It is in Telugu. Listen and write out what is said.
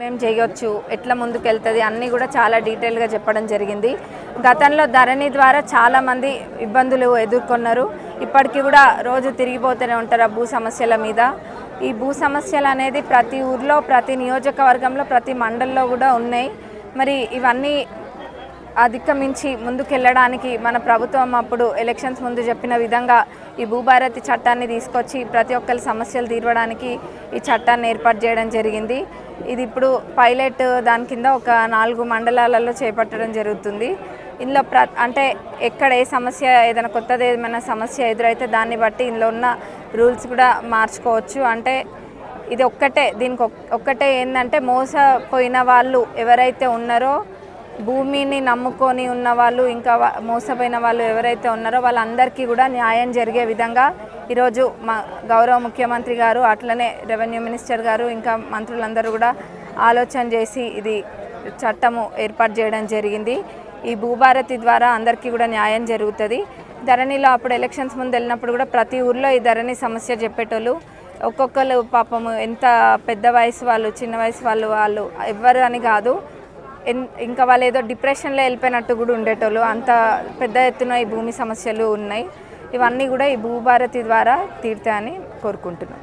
మేము చేయొచ్చు ఎట్లా ముందుకెళ్తుంది అన్నీ కూడా చాలా డీటెయిల్గా చెప్పడం జరిగింది. గతంలో ధరణి ద్వారా చాలామంది ఇబ్బందులు ఎదుర్కొన్నారు. ఇప్పటికీ కూడా రోజు తిరిగిపోతూనే ఉంటారు ఆ భూ సమస్యల మీద. ఈ భూ సమస్యలు అనేది ప్రతి ఊర్లో ప్రతి నియోజకవర్గంలో ప్రతి మండల్లో కూడా ఉన్నాయి. మరి ఇవన్నీ అధిగమించి ముందుకెళ్ళడానికి మన ప్రభుత్వం అప్పుడు ఎలక్షన్స్ ముందు చెప్పిన విధంగా ఈ భూభారతి చట్టాన్ని తీసుకొచ్చి ప్రతి ఒక్కరి సమస్యలు తీర్వడానికి ఈ చట్టాన్ని ఏర్పాటు చేయడం జరిగింది. ఇది ఇప్పుడు పైలట్ దాని కింద ఒక నాలుగు మండలాలలో చేపట్టడం జరుగుతుంది. ఇందులో ప్ర అంటే ఎక్కడ ఏ సమస్య ఏదైనా కొత్తది ఏమైనా సమస్య ఎదురైతే దాన్ని బట్టి ఇందులో ఉన్న రూల్స్ కూడా మార్చుకోవచ్చు. అంటే ఇది ఒక్కటే దీనికి ఒక్కటే ఏంటంటే మోసపోయిన వాళ్ళు ఎవరైతే ఉన్నారో భూమిని నమ్ముకొని ఉన్న వాళ్ళు ఇంకా మోసపోయిన వాళ్ళు ఎవరైతే ఉన్నారో వాళ్ళందరికీ కూడా న్యాయం జరిగే విధంగా ఈరోజు మా గౌరవ ముఖ్యమంత్రి గారు అట్లనే రెవెన్యూ మినిస్టర్ గారు ఇంకా మంత్రులందరూ కూడా ఆలోచన చేసి ఇది చట్టము ఏర్పాటు చేయడం జరిగింది. ఈ భూభారతి ద్వారా అందరికీ కూడా న్యాయం జరుగుతుంది. ధరణిలో అప్పుడు ఎలక్షన్స్ ముందు వెళ్ళినప్పుడు కూడా ప్రతి ఊర్లో ఈ ధరణి సమస్య చెప్పేటోళ్ళు. ఒక్కొక్కరు పాపము ఎంత పెద్ద వయసు వాళ్ళు చిన్న వయసు వాళ్ళు వాళ్ళు ఎవ్వరు అని కాదు. ఎన్- ఇంకా వాళ్ళు ఏదో డిప్రెషన్లో వెళ్ళిపోయినట్టు కూడా ఉండేటోళ్ళు. అంత పెద్ద ఎత్తున ఈ భూమి సమస్యలు ఉన్నాయి. ఇవన్నీ కూడా ఈ భూభారతి ద్వారా తీర్థాన్ని కోరుకుంటున్నాం.